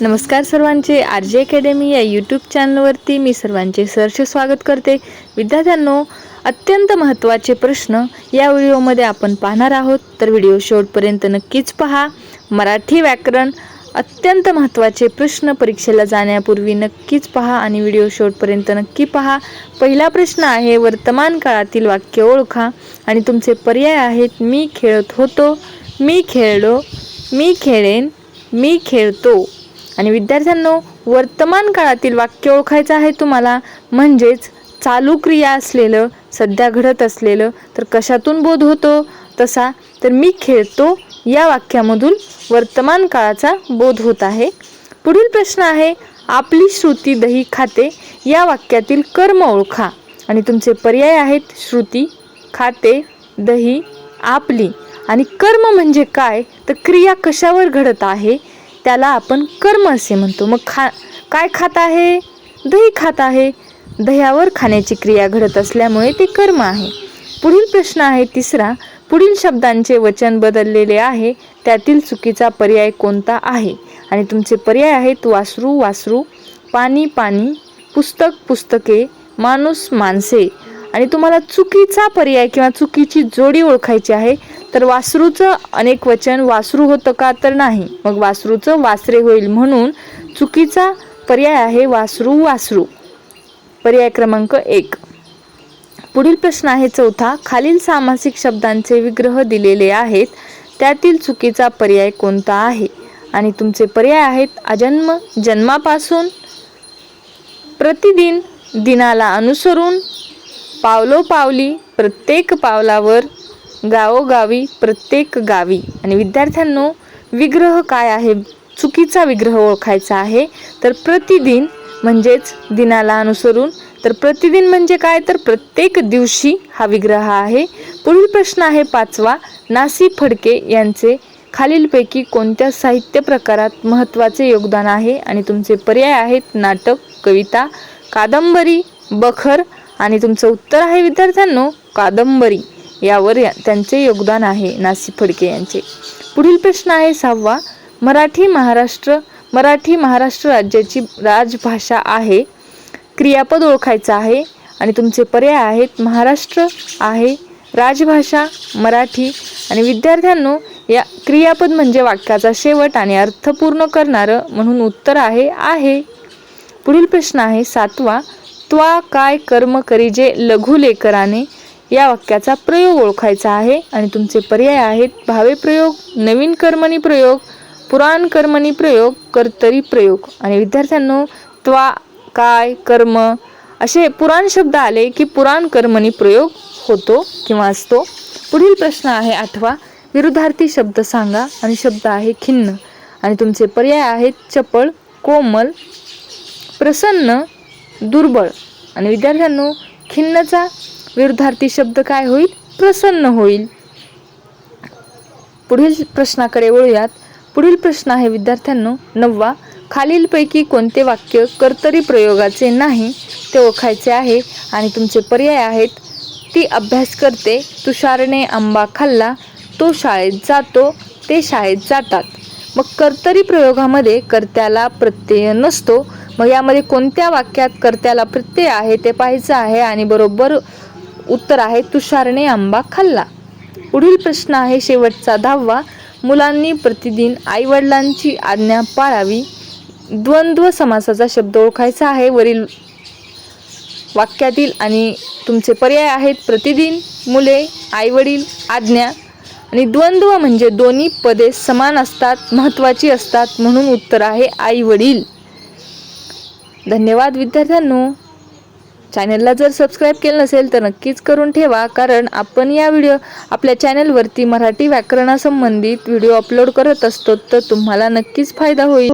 नमस्कार सर्वांचे. R J academy या यूट्यूब चॅनलवरती मी सर्वांचे सहर्ष स्वागत करते. विद्यार्थ्यांनो अत्यंत महत्त्वाचे प्रश्न या व्हिडिओमध्ये आपण पाहणार आहोत. तर व्हिडिओ शेवटपर्यंत नक्कीच पहा. मराठी व्याकरण अत्यंत महत्त्वाचे प्रश्न परीक्षेला जाण्यापूर्वी नक्कीच पहा आणि व्हिडिओ शेवटपर्यंत नक्की पहा. पहिला प्रश्न आहे वर्तमान काळातील वाक्य ओळखा आणि तुमचे पर्याय आहेत. मी खेळत होतो मी खेळलो मी खेळेन मी खेळतो. आणि विद्यार्थ्यांनो वर्तमान काळातील वाक्य ओळखायचं आहे तुम्हाला. म्हणजेच चालू क्रिया असलेलं सध्या घडत असलेलं तर कशातून बोध होतो? तसा तर मी खेळतो या वाक्यामधून वर्तमान काळाचा बोध होत आहे. पुढील प्रश्न आहे आपली श्रुती दही खाते या वाक्यातील कर्म ओळखा. आणि तुमचे पर्याय आहेत श्रुती खाते दही आपली. आणि कर्म म्हणजे काय? तर क्रिया कशावर घडत आहे? त्याला आपण कर्म असे म्हणतो. मग खा काय खात आहे? दही खात आहे. दह्यावर खाण्याची क्रिया घडत असल्यामुळे ते कर्म आहे. पुढील प्रश्न आहे तिसरा. पुढील शब्दांचे वचन बदललेले आहे. त्यातील चुकीचा पर्याय कोणता आहे? आणि तुमचे पर्याय आहेत वासरू वासरू पाणी पाणी पुस्तक पुस्तके माणूस माणसे. आणि तुम्हाला चुकीचा पर्याय किंवा चुकीची जोडी ओळखायची आहे. तर वासरूचं अनेक वचन वासरू होतं का तर नाही. मग वासरूचं वासरे होईल म्हणून चुकीचा पर्याय आहे वासरू वासरू. पर्याय क्रमांक एक. पुढील प्रश्न आहे चौथा. खालील सामासिक शब्दांचे विग्रह दिलेले आहेत. त्यातील चुकीचा पर्याय कोणता आहे? आणि तुमचे पर्याय आहेत अजन्म जन्मापासून प्रतिदिन दिनाला अनुसरून पावलोपावली प्रत्येक पावलावर गावोगावी प्रत्येक गावी. आणि विद्यार्थ्यांनो विग्रह काय आहे? चुकीचा विग्रह ओळखायचा आहे. तर प्रतिदिन म्हणजेच दिनाला अनुसरून तर प्रतिदिन म्हणजे काय? तर प्रत्येक दिवशी हा विग्रह आहे. पुढील प्रश्न आहे पाचवा. नासी फडके यांचे खालीलपैकी कोणत्या साहित्य प्रकारात महत्त्वाचे योगदान आहे? आणि तुमचे पर्याय आहेत नाटक कविता कादंबरी बखर. आणि तुमचं उत्तर आहे विद्यार्थ्यांनो कादंबरी. यावर या त्यांचे योगदान आहे नासी फडके यांचे. पुढील प्रश्न आहे सहावा. मराठी महाराष्ट्र मराठी महाराष्ट्र राज्याची राजभाषा आहे. क्रियापद ओळखायचं आहे आणि तुमचे पर्याय आहेत महाराष्ट्र आहे राजभाषा मराठी. आणि विद्यार्थ्यांनो या क्रियापद म्हणजे वाक्याचा शेवट आणि अर्थ पूर्ण करणारं म्हणून उत्तर आहे आहे. पुढील प्रश्न आहे सातवा. त्वा काय कर्म करीजे लघु लेकराने या वाक्याचा प्रयोग ओळखायचा आहे आणि तुमचे पर्याय आहेत भावे प्रयोग नवीन कर्मणी प्रयोग पुराण कर्मणी प्रयोग कर्तरी प्रयोग. आणि विद्यार्थ्यांनो त्वा काय कर्म असे पुराण शब्द आले की पुराण कर्मणी प्रयोग होतो किंवा असतो. पुढील प्रश्न आहे आठवा. विरुद्धार्थी शब्द सांगा आणि शब्द आहे खिन्न. आणि तुमचे पर्याय आहेत चपळ कोमल प्रसन्न दुर्बळ. आणि विद्यार्थ्यांनो खिन्नचा विरुद्धार्थी शब्द काय होईल? प्रसन्न होईल. पुढील प्रश्नाकडे वळूयात. पुढील प्रश्न आहे विद्यार्थ्यांनो नववा. खालीलपैकी कोणते वाक्य कर्तरी प्रयोगाचे नाही ते ओळखायचे आहे आणि तुमचे पर्याय आहेत. ती अभ्यास करते तुषारने आंबा खाल्ला तो शाळेत जातो ते शाळेत जातात. मग कर्तरी प्रयोगामध्ये कर्त्याला प्रत्यय नसतो. मग यामध्ये कोणत्या वाक्यात कर्त्याला प्रत्यय आहे ते पाहायचं आहे आणि बरोबर उत्तर आहे तुषारने आंबा खाल्ला. पुढील प्रश्न आहे शेवटचा दहावा. मुलांनी प्रतिदिन आईवडिलांची आज्ञा पाळावी. द्वंद्व समासाचा शब्द ओळखायचा आहे. वरील वाक्यातील आणि तुमचे पर्याय आहेत. प्रतिदिन मुले आईवडील आज्ञा आणि द्वंद्व म्हणजे दोन्ही पदे समान असतात महत्त्वाची असतात म्हणून उत्तर आहे आईवडील. धन्यवाद विद्यार्थ्यांनो. चॅनलला जर सबस्क्राईब केलं नसेल तर नक्कीच करून ठेवा कारण आपण या व्हिडिओ आपल्या चॅनलवरती मराठी व्याकरणासंबंधित व्हिडिओ अपलोड करत असतो तर तुम्हाला नक्कीच फायदा होईल.